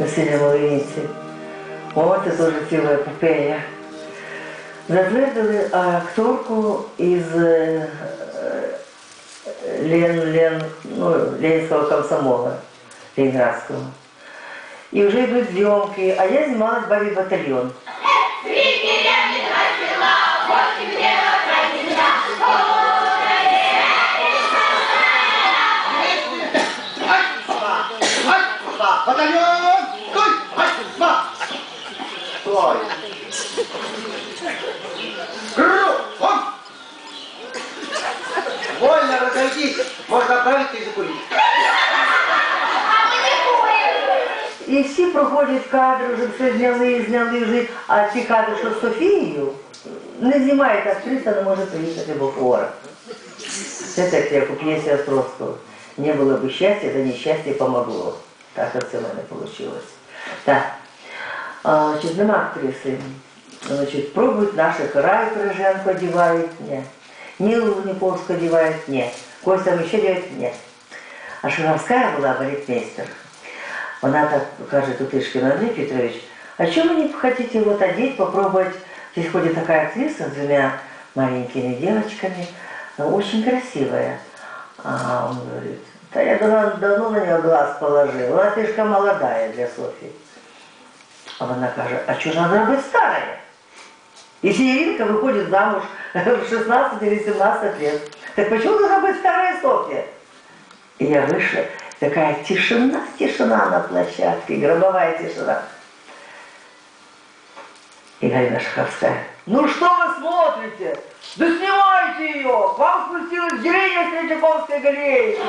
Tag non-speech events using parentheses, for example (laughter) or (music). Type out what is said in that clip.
весілля Малиниці. О, це теж ціла епопея. Затвердили акторку із е, Лен, Лен, ну, Ленинского комсомола Ленинградского. И уже идут съемки, а я снималась в «Бабий батальон». Ба, батальон! Стой! Кругом! Вольно разойдись, можно отправить и закурить. І всі проходять кадри, вже все зняли, зняли вже, а ці кадри, що з Софією, не знімають актриса, не може приїхати, бо хвора. Це так, як у п'єсі Островського. Не було б щастя, да нещастя помогло. Так оце в мене вийшло. Так. А, значить, нема актриси. Значить, пробують наших Рай Криженко одівають, ні. Нілу Луніковську одівають, ні. Когось там ще одівають, ні. А Шаровська була балетмейстер. Она так каже Тутышкин Андрей Петрович, а что вы не хотите вот одеть, попробовать? Здесь ходит такая актриса с двумя маленькими девочками, э, очень красивая. А он говорит, да я давно, давно на нее глаз положил, она слишком молодая для Софии. А она каже, а что же она быть старая? Если Иринка выходит замуж (laughs) в 16 или 17 лет, так почему должна быть старая Софья? И я вышла, такая тишина, тишина на площадке, гробовая тишина. И Галина Шаховская, ну что вы смотрите? Да снимайте ее! Вам спустилась героиня Третьяковской галереи.